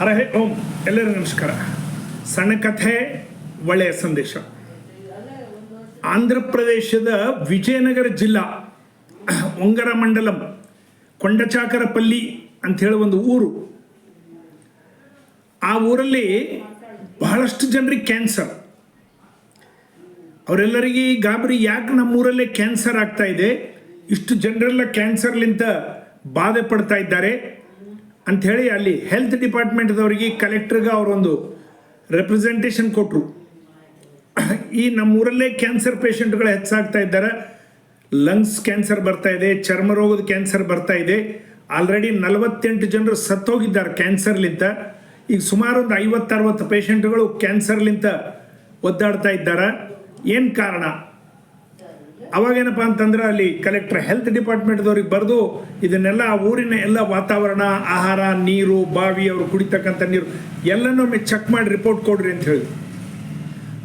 ಹರಹೆ ಓಂ, ಎಲ್ಲರಿಗೂ ನಮಸ್ಕಾರ. ಸಣ್ಣ ಕಥೆ, ಒಳ್ಳೆಯ ಸಂದೇಶ. ಆಂಧ್ರ ಪ್ರದೇಶದ ವಿಜಯನಗರ ಜಿಲ್ಲಾ ಒಂಗರ ಮಂಡಲಂ ಕೊಂಡಚಾಕರಪಲ್ಲಿ ಅಂಥೇಳಿ ಒಂದು ಊರು. ಆ ಊರಲ್ಲಿ ಬಹಳಷ್ಟು ಜನರಿಗೆ ಕ್ಯಾನ್ಸರ್. ಅವರೆಲ್ಲರಿಗೆ ಗಾಬರಿ ಯಾಕೆ ನಮ್ಮೂರಲ್ಲೇ ಕ್ಯಾನ್ಸರ್ ಆಗ್ತಾ ಇದೆ? ಇಷ್ಟು ಜನರೆಲ್ಲ ಕ್ಯಾನ್ಸರ್ಲಿಂತ ಬಾಧೆ ಪಡ್ತಾ ಇದ್ದಾರೆ. ಅಂಥೇಳಿ ಅಲ್ಲಿ ಹೆಲ್ತ್ ಡಿಪಾರ್ಟ್ಮೆಂಟ್ದವರಿಗೆ ಕಲೆಕ್ಟ್ರಿಗೆ ಅವರೊಂದು ರೆಪ್ರೆಸೆಂಟೇಷನ್ ಕೊಟ್ಟರು ಈ ನಮ್ಮೂರಲ್ಲೇ ಕ್ಯಾನ್ಸರ್ ಪೇಷಂಟ್ಗಳು ಹೆಚ್ಚಾಗ್ತಾ ಇದ್ದಾರೆ. ಲಂಗ್ಸ್ ಕ್ಯಾನ್ಸರ್ ಬರ್ತಾ ಇದೆ, ಚರ್ಮ ರೋಗದ ಕ್ಯಾನ್ಸರ್ ಬರ್ತಾ ಇದೆ. ಆಲ್ರೆಡಿ ನಲವತ್ತೆಂಟು ಜನರು ಸತ್ತೋಗಿದ್ದಾರೆ ಕ್ಯಾನ್ಸರ್ಲಿಂತ ಈಗ ಸುಮಾರು ಒಂದು ಐವತ್ತರವತ್ತು ಪೇಷಂಟ್ಗಳು ಕ್ಯಾನ್ಸರ್ಲಿಂತ ಒದ್ದಾಡ್ತಾ ಇದ್ದಾರೆ. ಏನು ಕಾರಣ? ಅವಾಗೇನಪ್ಪ ಅಂತಂದ್ರೆ ಅಲ್ಲಿ ಕಲೆಕ್ಟರ್ ಹೆಲ್ತ್ ಡಿಪಾರ್ಟ್ಮೆಂಟ್ದವ್ರಿಗೆ ಬರೆದು ಇದನ್ನೆಲ್ಲ, ಆ ಊರಿನ ಎಲ್ಲ ವಾತಾವರಣ, ಆಹಾರ, ನೀರು, ಬಾವಿ, ಅವರು ಕುಡಿತಕ್ಕಂಥ ನೀರು ಎಲ್ಲನೊಮ್ಮೆ ಚೆಕ್ ಮಾಡಿ ರಿಪೋರ್ಟ್ ಕೊಡ್ರಿ ಅಂತ ಹೇಳಿ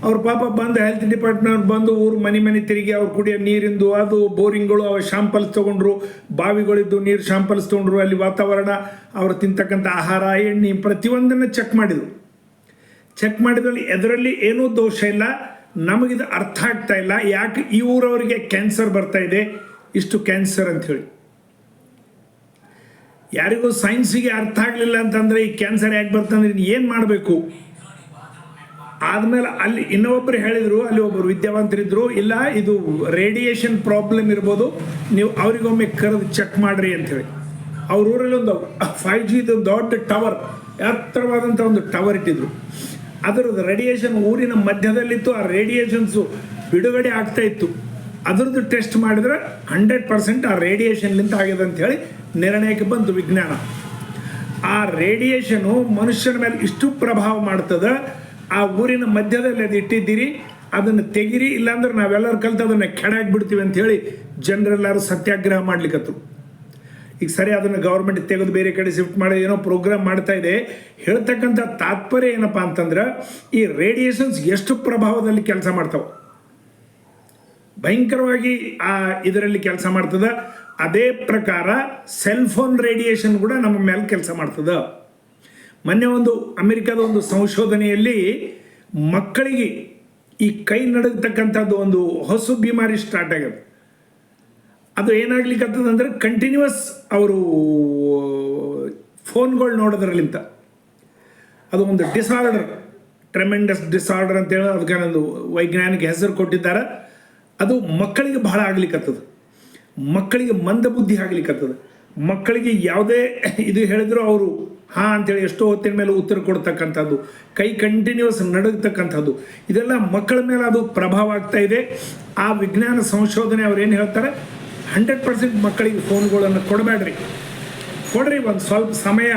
ಅವ್ರ ಪಾಪ ಬಂದು ಹೆಲ್ತ್ ಡಿಪಾರ್ಟ್ಮೆಂಟ್ ಬಂದು ಊರು ಮನೆ ಮನೆ ತಿರುಗಿ ಅವ್ರು ಕುಡಿಯೋ ನೀರಿಂದು, ಅದು ಬೋರಿಂಗ್ಗಳು, ಅವ ಶಾಂಪಲ್ಸ್ ತೊಗೊಂಡ್ರು, ಬಾವಿಗಳಿದ್ದು ನೀರು ಶಾಂಪಲ್ಸ್ ತೊಗೊಂಡ್ರು, ಅಲ್ಲಿ ವಾತಾವರಣ, ಅವರು ತಿಂತಕ್ಕಂಥ ಆಹಾರ, ಎಣ್ಣೆ, ಪ್ರತಿಯೊಂದನ್ನು ಚೆಕ್ ಮಾಡಿದರು. ಚೆಕ್ ಮಾಡಿದಲ್ಲಿ ಎದರಲ್ಲಿ ಏನೂ ದೋಷ ಇಲ್ಲ. ನಮಗಿದು ಅರ್ಥ ಆಗ್ತಾ ಇಲ್ಲ. ಯಾಕೆ ಈ ಊರವರಿಗೆ ಕ್ಯಾನ್ಸರ್ ಬರ್ತಾ ಇದೆ? ಇಷ್ಟು ಕ್ಯಾನ್ಸರ್ ಅಂತ ಹೇಳಿ. ಯಾರಿಗೂ ಸೈನ್ಸಿಗೆ ಅರ್ಥ ಆಗಲಿಲ್ಲ ಅಂತಂದ್ರೆ ಈ ಕ್ಯಾನ್ಸರ್ ಯಾಕೆ ಬರ್ತಂದ್ರೆ ಏನು ಮಾಡಬೇಕು? ಆದಮೇಲೆ ಅಲ್ಲಿ ಇನ್ನೊಬ್ಬರು ಹೇಳಿದರು, ಅಲ್ಲಿ ಒಬ್ಬರು ವಿದ್ಯಾವಂತರಿದ್ರು, ಇಲ್ಲ, ಇದು ರೇಡಿಯೇಷನ್ ಪ್ರಾಬ್ಲಮ್ ಇರ್ಬೋದು, ನೀವು ಅವರಿಗೊಮ್ಮೆ ಕರೆದು ಚೆಕ್ ಮಾಡ್ರಿ ಅಂತ ಹೇಳಿ. ಅವ್ರ ಊರಲ್ಲಿ ಒಂದು ಫೈವ್ ಜಿದು ದೊಡ್ಡ ಟವರ್ ಎತ್ತರವಾದಂಥ ಒಂದು ಟವರ್ ಇಟ್ಟಿದ್ರು. ಅದರದ್ದು ರೇಡಿಯೇಷನ್ ಊರಿನ ಮಧ್ಯದಲ್ಲಿತ್ತು, ಆ ರೇಡಿಯೇಷನ್ಸು ಬಿಡುಗಡೆ ಆಗ್ತಾ ಇತ್ತು. ಅದರದ್ದು ಟೆಸ್ಟ್ ಮಾಡಿದ್ರೆ ಹಂಡ್ರೆಡ್ ಪರ್ಸೆಂಟ್ ಆ ರೇಡಿಯೇಷನ್ಲಿಂದ ಆಗಿದೆ ಅಂತ ಹೇಳಿ ನಿರ್ಣಯಕ್ಕೆ ಬಂತು ವಿಜ್ಞಾನ. ಆ ರೇಡಿಯೇಷನು ಮನುಷ್ಯನ ಮೇಲೆ ಇಷ್ಟು ಪ್ರಭಾವ ಮಾಡ್ತದೆ, ಆ ಊರಿನ ಮಧ್ಯದಲ್ಲಿ ಅದು ಇಟ್ಟಿದ್ದೀರಿ, ಅದನ್ನು ತೆಗಿರಿ, ಇಲ್ಲಾಂದ್ರೆ ನಾವೆಲ್ಲರೂ ಕಲ್ತು ಅದನ್ನು ಕೆಡಾಕ್ ಬಿಡ್ತೀವಿ ಅಂತ ಹೇಳಿ ಜನರೆಲ್ಲರೂ ಸತ್ಯಾಗ್ರಹ ಮಾಡ್ಲಿಕ್ಕತ್ತು ಈಗ ಸರಿ, ಅದನ್ನು ಗೌರ್ಮೆಂಟ್ ತೆಗೆದು ಬೇರೆ ಕಡೆ ಶಿಫ್ಟ್ ಮಾಡಿ, ಏನೋ ಪ್ರೋಗ್ರಾಮ್ ಮಾಡ್ತಾ ಇದೆ. ಹೇಳ್ತಕ್ಕಂಥ ತಾತ್ಪರ್ಯ ಏನಪ್ಪ ಅಂತಂದ್ರೆ, ಈ ರೇಡಿಯೇಷನ್ಸ್ ಎಷ್ಟು ಪ್ರಭಾವದಲ್ಲಿ ಕೆಲಸ ಮಾಡ್ತಾವೆ? ಭಯಂಕರವಾಗಿ ಆ ಇದರಲ್ಲಿ ಕೆಲಸ ಮಾಡ್ತದ. ಅದೇ ಪ್ರಕಾರ ಸೆಲ್ ಫೋನ್ ರೇಡಿಯೇಷನ್ ಕೂಡ ನಮ್ಮ ಮೇಲೆ ಕೆಲಸ ಮಾಡ್ತದ. ಮೊನ್ನೆ ಒಂದು ಅಮೆರಿಕದ ಒಂದು ಸಂಶೋಧನೆಯಲ್ಲಿ ಮಕ್ಕಳಿಗೆ ಈ ಕೈ ನಡಗತಕ್ಕಂಥದ್ದು ಒಂದು ಹೊಸ ಬಿಮಾರಿ ಸ್ಟಾರ್ಟ್ ಆಗ್ಯದ. ಅದು ಏನಾಗ್ಲಿಕ್ಕೆ ಕಂಟಿನ್ಯೂಸ್ ಅವರು, ಫೋನ್ಗಳು ನೋಡೋದ್ರಲ್ಲಿಂತ. ಅದು ಒಂದು ಡಿಸಾರ್ಡರ್ ಟ್ರೆಮೆಂಡಸ್ ಡಿಸಾರ್ಡರ್ ಅಂತೇಳಿ ಅದಕ್ಕೆ ಒಂದು ವೈಜ್ಞಾನಿಕ ಹೆಸರು ಕೊಟ್ಟಿದ್ದಾರೆ. ಅದು ಮಕ್ಕಳಿಗೆ ಬಹಳ ಆಗ್ಲಿಕ್ಕತ್ತದ. ಮಕ್ಕಳಿಗೆ ಮಂದ ಬುದ್ಧಿ ಆಗ್ಲಿಕ್ಕತ್ತದ. ಮಕ್ಕಳಿಗೆ ಯಾವುದೇ ಇದು ಹೇಳಿದ್ರು ಅವರು, ಹಾ ಅಂತೇಳಿ ಎಷ್ಟೋ ಹೊತ್ತಿನ ಮೇಲೆ ಉತ್ತರ ಕೊಡ್ತಕ್ಕಂಥದ್ದು, ಕೈ ಕಂಟಿನ್ಯೂಸ್ ನಡಗತಕ್ಕಂಥದ್ದು, ಇದೆಲ್ಲ ಮಕ್ಕಳ ಮೇಲೆ ಅದು ಪ್ರಭಾವ ಆಗ್ತಾ ಇದೆ. ಆ ವಿಜ್ಞಾನ ಸಂಶೋಧನೆ ಅವ್ರು ಏನು ಹೇಳ್ತಾರೆ? ಹಂಡ್ರೆಡ್ ಪರ್ಸೆಂಟ್ ಮಕ್ಕಳಿಗೆ ಫೋನ್ಗಳನ್ನು ಕೊಡಬೇಡ್ರಿ. ಕೊಡ್ರಿ, ಒಂದು ಸ್ವಲ್ಪ ಸಮಯ,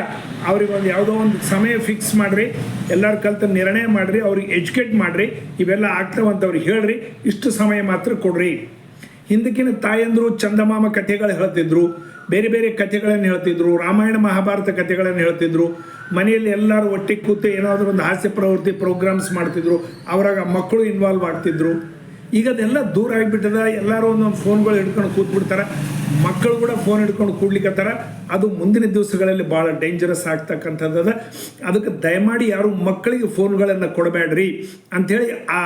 ಅವ್ರಿಗೆ ಒಂದು ಯಾವುದೋ ಒಂದು ಸಮಯ ಫಿಕ್ಸ್ ಮಾಡಿರಿ. ಎಲ್ಲರೂ ಕಲ್ತು ನಿರ್ಣಯ ಮಾಡಿರಿ, ಅವ್ರಿಗೆ ಎಜುಕೇಟ್ ಮಾಡಿರಿ. ಇವೆಲ್ಲ ಆಗ್ತಾವಂತ ಅವ್ರಿಗೆ ಹೇಳ್ರಿ. ಇಷ್ಟು ಸಮಯ ಮಾತ್ರ ಕೊಡ್ರಿ. ಹಿಂದಕ್ಕಿನ ತಾಯಂದರು ಚಂದಮಾಮ ಕಥೆಗಳು ಹೇಳ್ತಿದ್ರು. ಬೇರೆ ಬೇರೆ ಕಥೆಗಳನ್ನು ಹೇಳ್ತಿದ್ರು. ರಾಮಾಯಣ ಮಹಾಭಾರತ ಕಥೆಗಳನ್ನು ಹೇಳ್ತಿದ್ರು. ಮನೆಯಲ್ಲಿ ಎಲ್ಲರೂ ಒಟ್ಟಿಗೆ ಕೂತು ಏನಾದರೂ ಒಂದು ಹಾಸ್ಯ ಪ್ರವೃತ್ತಿ ಪ್ರೋಗ್ರಾಮ್ಸ್ ಮಾಡ್ತಿದ್ರು. ಅವರಾಗ ಮಕ್ಕಳು ಇನ್ವಾಲ್ವ್ ಆಗ್ತಿದ್ರು. ಈಗ ಅದೆಲ್ಲ ದೂರ ಆಗಿಬಿಟ್ಟದ. ಎಲ್ಲರೂ ಒಂದೊಂದು ಫೋನ್ಗಳು ಹಿಡ್ಕೊಂಡು ಕೂತ್ಬಿಡ್ತಾರೆ. ಮಕ್ಕಳು ಕೂಡ ಫೋನ್ ಹಿಡ್ಕೊಂಡು ಕೂಡ್ಲಿಕ್ಕತ್ತಾರ ಅದು ಮುಂದಿನ ದಿವಸಗಳಲ್ಲಿ ಭಾಳ ಡೇಂಜರಸ್ ಆಗ್ತಕ್ಕಂಥದ್ದು ಅದ. ಅದಕ್ಕೆ ದಯಮಾಡಿ ಯಾರು ಮಕ್ಕಳಿಗೆ ಫೋನ್ಗಳನ್ನು ಕೊಡಬೇಡ್ರಿ ಅಂಥೇಳಿ ಆ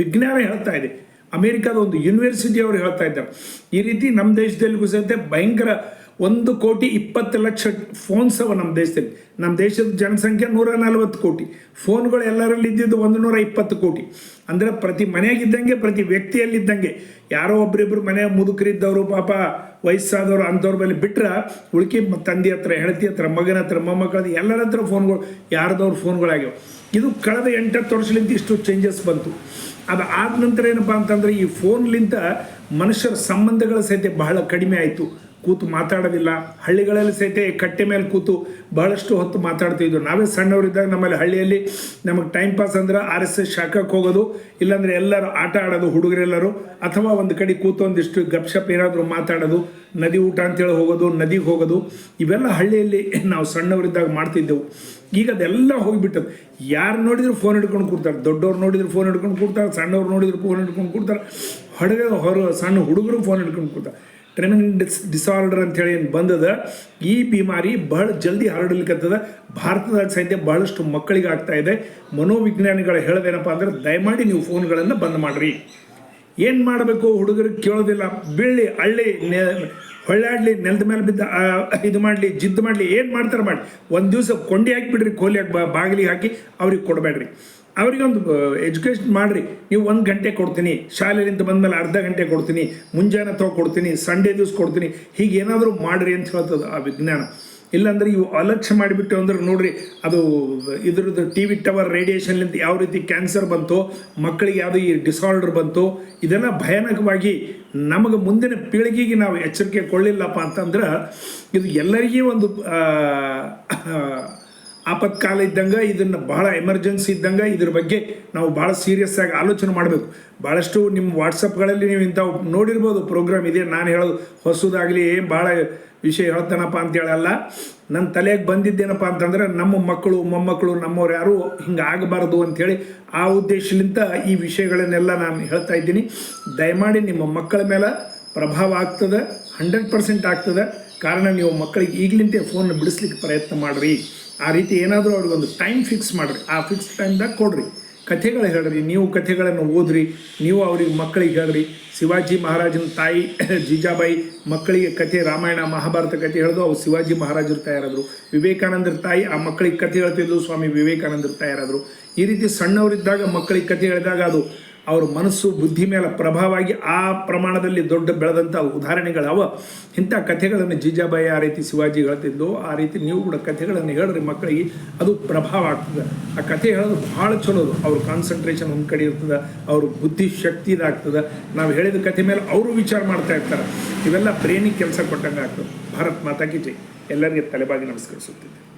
ವಿಜ್ಞಾನ ಹೇಳ್ತಾ ಇದೆ. ಅಮೇರಿಕಾದ ಒಂದು ಯೂನಿವರ್ಸಿಟಿ ಅವರು ಹೇಳ್ತಾ ಇದ್ದಾರೆ. ಈ ರೀತಿ ನಮ್ಮ ದೇಶದಲ್ಲಿ ಸಹಿತ ಭಯಂಕರ ಒಂದು ಕೋಟಿ ಇಪ್ಪತ್ತು ಲಕ್ಷ ಫೋನ್ಸ್ ಅವ ನಮ್ಮ ದೇಶದಲ್ಲಿ. ನಮ್ಮ ದೇಶದ ಜನಸಂಖ್ಯೆ ನೂರ ನಲವತ್ತು ಕೋಟಿ. ಫೋನ್ಗಳು ಎಲ್ಲರಲ್ಲಿ ಇದ್ದಿದ್ದು ಒಂದು ನೂರ ಇಪ್ಪತ್ತು ಕೋಟಿ. ಅಂದರೆ ಪ್ರತಿ ಮನೆಯಾಗಿದ್ದಂಗೆ, ಪ್ರತಿ ವ್ಯಕ್ತಿಯಲ್ಲಿದ್ದಂಗೆ. ಯಾರೋ ಒಬ್ಬರಿಬ್ಬರು ಮನೆ ಮುದುಕರಿದ್ದವರು, ಪಾಪ ವಯಸ್ಸಾದವರು, ಅಂಥವ್ರ ಮೇಲೆ ಬಿಟ್ರೆ ಉಳ್ಕಿ ತಂದೆ ಹತ್ರ, ಹೆಂಡತಿ ಹತ್ರ, ಮಗನ ಹತ್ರ ಮೊಮ್ಮಕ್ಕಳ ಎಲ್ಲರ ಹತ್ರ ಫೋನ್ಗಳು ಯಾರ್ದವ್ರ ಫೋನ್ಗಳಾಗ್ಯಾವ ಇದು ಕಳೆದ ಎಂಟತ್ತು ವರ್ಷಲಿಂದ ಇಷ್ಟು ಚೇಂಜಸ್ ಬಂತು. ಅದು ಆದ ನಂತರ ಏನಪ್ಪ ಅಂತಂದ್ರೆ ಈ ಫೋನ್ಲಿಂದ ಮನುಷ್ಯರ ಸಂಬಂಧಗಳ ಸಹಿತ ಬಹಳ ಕಡಿಮೆ ಆಯಿತು. ಕೂತು ಮಾತಾಡೋದಿಲ್ಲ. ಹಳ್ಳಿಗಳಲ್ಲಿ ಸಹಿತ ಕಟ್ಟೆ ಮೇಲೆ ಕೂತು ಬಹಳಷ್ಟು ಹೊತ್ತು ಮಾತಾಡ್ತಿದ್ರು ನಾವೇ ಸಣ್ಣವರಿದ್ದಾಗ ನಮ್ಮಲ್ಲಿ ಹಳ್ಳಿಯಲ್ಲಿ ನಮಗೆ ಟೈಮ್ ಪಾಸ್ ಅಂದ್ರೆ ಆರ್ ಎಸ್ ಎಸ್ ಶಾಖಕ್ಕೆ ಹೋಗೋದು, ಇಲ್ಲಾಂದ್ರೆ ಎಲ್ಲರೂ ಆಟ ಆಡೋದು, ಹುಡುಗರೆಲ್ಲರೂ, ಅಥವಾ ಒಂದು ಕಡೆ ಕೂತು ಒಂದಿಷ್ಟು ಗಪ್ಶಪ್ ಏನಾದರೂ ಮಾತಾಡೋದು, ನದಿ ಊಟ ಅಂತೇಳಿ ಹೋಗೋದು, ನದಿಗೆ ಹೋಗೋದು, ಇವೆಲ್ಲ ಹಳ್ಳಿಯಲ್ಲಿ ನಾವು ಸಣ್ಣವರಿದ್ದಾಗ ಮಾಡ್ತಿದ್ದೆವು. ಈಗ ಅದೆಲ್ಲ ಹೋಗಿಬಿಟ್ಟದು. ಯಾರು ನೋಡಿದ್ರು ಫೋನ್ ಹಿಡ್ಕೊಂಡು ಕೂಡ್ತಾರೆ, ದೊಡ್ಡವ್ರು ನೋಡಿದ್ರು ಫೋನ್ ಹಿಡ್ಕೊಂಡು ಕೂಡ್ತಾರೆ, ಸಣ್ಣವ್ರು ನೋಡಿದ್ರು ಫೋನ್ ಹಿಡ್ಕೊಂಡು ಕೂಡ್ತಾರೆ ಹೊಡಗ ಹೊರ ಸಣ್ಣ ಹುಡುಗರು ಫೋನ್ ಹಿಡ್ಕೊಂಡು ಕೂಡ್ತಾರೆ. ಟ್ರೆಮೆಂಡಸ್ ಡಿಸಾರ್ಡರ್ ಅಂತೇಳಿ ಏನು ಬಂದದ, ಈ ಬಿಮಾರಿ ಬಹಳ ಜಲ್ದಿ ಹರಡಲಿಕ್ಕತ್ತದ ಭಾರತದಾಗ ಸಹಿತ ಬಹಳಷ್ಟು ಮಕ್ಕಳಿಗೆ ಆಗ್ತಾ ಇದೆ. ಮನೋವಿಜ್ಞಾನಿಗಳು ಹೇಳೋದೇನಪ್ಪ ಅಂದ್ರೆ, ದಯಮಾಡಿ ನೀವು ಫೋನ್ಗಳನ್ನು ಬಂದ್ ಮಾಡಿರಿ. ಏನು ಮಾಡಬೇಕು ಹುಡುಗರಿಗೆ ಕೇಳೋದಿಲ್ಲ. ಬೀಳಿ ಹಳ್ಳಿ, ನೆ, ಹೊಳ್ಳಾಡಲಿ, ನೆಲದ ಮೇಲೆ ಬಿದ್ದ ಇದು ಮಾಡಲಿ, ಜಿದ್ದು ಮಾಡಲಿ, ಏನು ಮಾಡ್ತಾರೆ ಮಾಡಿ. ಒಂದು ದಿವಸ ಕೊಂಡಿ ಹಾಕಿಬಿಡ್ರಿ, ಕೋಲಿ ಹಾಕಿ ಬಾಗಿಲಿಗೆ ಹಾಕಿ ಅವ್ರಿಗೆ ಕೊಡಬೇಡ್ರಿ. ಅವರಿಗೊಂದು ಎಜುಕೇಷನ್ ಮಾಡಿರಿ. ನೀವು ಒಂದು ಗಂಟೆ ಕೊಡ್ತೀನಿ. ಶಾಲೆಯಿಂದ ಬಂದಮೇಲೆ ಅರ್ಧ ಗಂಟೆ ಕೊಡ್ತೀನಿ. ಮುಂಜಾನೆ ತಗೋ ಕೊಡ್ತೀನಿ. ಸಂಡೇ ದಿವಸ ಕೊಡ್ತೀನಿ. ಹೀಗೆ ಏನಾದರೂ ಮಾಡಿರಿ ಅಂತ ಹೇಳ್ತದೆ ಆ ವಿಜ್ಞಾನ. ಇಲ್ಲಾಂದ್ರೆ ಇವು ಅಲಕ್ಷ್ಯ ಮಾಡಿಬಿಟ್ಟು ಅಂದ್ರೆ ನೋಡ್ರಿ, ಅದು ಇದ್ರದ್ದು ಟಿ ವಿ ಟವರ್ ರೇಡಿಯೇಷನ್ಲಿಂದ ಯಾವ ರೀತಿ ಕ್ಯಾನ್ಸರ್ ಬಂತು, ಮಕ್ಕಳಿಗೆ ಯಾವುದು ಈ ಡಿಸಾರ್ಡರ್ ಬಂತು, ಇದೆಲ್ಲ ಭಯಾನಕವಾಗಿ ನಮಗೆ ಮುಂದಿನ ಪೀಳಿಗೆಗೆ ನಾವು ಎಚ್ಚರಿಕೆ ಕೊಳ್ಳಿಲ್ಲಪ್ಪ ಅಂತಂದ್ರೆ, ಇದು ಎಲ್ಲರಿಗೂ ಒಂದು ಆಪತ್ಕಾಲ ಇದ್ದಂಗೆ, ಇದನ್ನು ಬಹಳ ಎಮರ್ಜೆನ್ಸಿ ಇದ್ದಂಗೆ, ಇದ್ರ ಬಗ್ಗೆ ನಾವು ಭಾಳ ಸೀರಿಯಸ್ ಆಗಿ ಆಲೋಚನೆ ಮಾಡಬೇಕು. ಭಾಳಷ್ಟು ನಿಮ್ಮ ವಾಟ್ಸಪ್ಗಳಲ್ಲಿ ನೀವು ಇಂಥವು ನೋಡಿರ್ಬೋದು ಪ್ರೋಗ್ರಾಮ್ ಇದೆ, ನಾನು ಹೇಳೋದು ಹೊಸದಾಗಲಿ, ಏನು ಭಾಳ ವಿಷಯ ಹೇಳ್ತಾನಪ್ಪ ಅಂತ ಹೇಳಲ್ಲ ನನ್ನ ತಲೆಗೆ ಬಂದಿದ್ದೇನಪ್ಪ ಅಂತಂದ್ರೆ, ನಮ್ಮ ಮಕ್ಕಳು, ಮೊಮ್ಮಕ್ಕಳು, ನಮ್ಮವ್ರು ಯಾರು ಹಿಂಗೆ ಆಗಬಾರ್ದು ಅಂಥೇಳಿ ಆ ಉದ್ದೇಶಲಿಂತ ಈ ವಿಷಯಗಳನ್ನೆಲ್ಲ ನಾನು ಹೇಳ್ತಾ ಇದ್ದೀನಿ. ದಯಮಾಡಿ ನಿಮ್ಮ ಮಕ್ಕಳ ಮೇಲೆ ಪ್ರಭಾವ ಆಗ್ತದೆ, ಹಂಡ್ರೆಡ್ ಪರ್ಸೆಂಟ್ ಆಗ್ತದೆ. ಕಾರಣ ನೀವು ಮಕ್ಕಳಿಗೆ ಈಗಲಿಂತೆ ಫೋನ್ ಬಿಡಿಸ್ಲಿಕ್ಕೆ ಪ್ರಯತ್ನ ಮಾಡಿರಿ. ಆ ರೀತಿ ಏನಾದರೂ ಅವ್ರಿಗೆ ಒಂದು ಟೈಮ್ ಫಿಕ್ಸ್ ಮಾಡಿರಿ. ಆ ಫಿಕ್ಸ್ ಟೈಮ್ದಾಗ ಕೊಡ್ರಿ. ಕಥೆಗಳು ಹೇಳ್ರಿ. ನೀವು ಕಥೆಗಳನ್ನು ಓದ್ರಿ. ನೀವು ಅವ್ರಿಗೆ ಮಕ್ಕಳಿಗೆ ಹೇಳ್ರಿ. ಶಿವಾಜಿ ಮಹಾರಾಜನ ತಾಯಿ ಜೀಜಾಬಾಯಿ ಮಕ್ಕಳಿಗೆ ಕಥೆ, ರಾಮಾಯಣ, ಮಹಾಭಾರತ ಕಥೆ ಹೇಳಿದ್ರು ಅವು ಶಿವಾಜಿ ಮಹಾರಾಜರು ತಯಾರಾದರು. ವಿವೇಕಾನಂದರ ತಾಯಿ ಆ ಮಕ್ಕಳಿಗೆ ಕಥೆ ಹೇಳ್ತಿದ್ರು ಸ್ವಾಮಿ ವಿವೇಕಾನಂದರು ತಯಾರಾದರು. ಈ ರೀತಿ ಸಣ್ಣವರಿದ್ದಾಗ ಮಕ್ಕಳಿಗೆ ಕಥೆ ಹೇಳಿದಾಗ ಅದು ಅವ್ರ ಮನಸ್ಸು, ಬುದ್ಧಿ ಮೇಲೆ ಪ್ರಭಾವವಾಗಿ ಆ ಪ್ರಮಾಣದಲ್ಲಿ ದೊಡ್ಡ ಬೆಳೆದಂಥ ಉದಾಹರಣೆಗಳವ. ಇಂಥ ಕಥೆಗಳನ್ನು ಜೀಜಾಬಾಯಿ ಆ ರೀತಿ ಶಿವಾಜಿ ಹೇಳ್ತಿದ್ದು, ಆ ರೀತಿ ನೀವು ಕೂಡ ಕಥೆಗಳನ್ನು ಹೇಳ್ರಿ ಮಕ್ಕಳಿಗೆ. ಅದು ಪ್ರಭಾವ ಆಗ್ತದೆ. ಆ ಕಥೆ ಹೇಳೋದು ಭಾಳ ಚಲೋದು. ಅವ್ರ ಕಾನ್ಸಂಟ್ರೇಷನ್ ಒಂದು ಕಡೆ ಇರ್ತದೆ, ಅವ್ರ ಬುದ್ಧಿ ಶಕ್ತಿ ಇದಾಗ್ತದೆ. ನಾವು ಹೇಳಿದ ಕಥೆ ಮೇಲೆ ಅವರು ವಿಚಾರ ಮಾಡ್ತಾ ಇರ್ತಾರೆ. ಇವೆಲ್ಲ ಬ್ರೇನಿಗೆ ಕೆಲಸ ಕೊಟ್ಟಂಗೆ ಆಗ್ತದೆ. ಭಾರತ್ ಮಾತಾಕಿ ಜೈ. ಎಲ್ಲರಿಗೆ ತಲೆಬಾಗಿ ನಮಸ್ಕರಿಸುತ್ತಿದ್ದೆ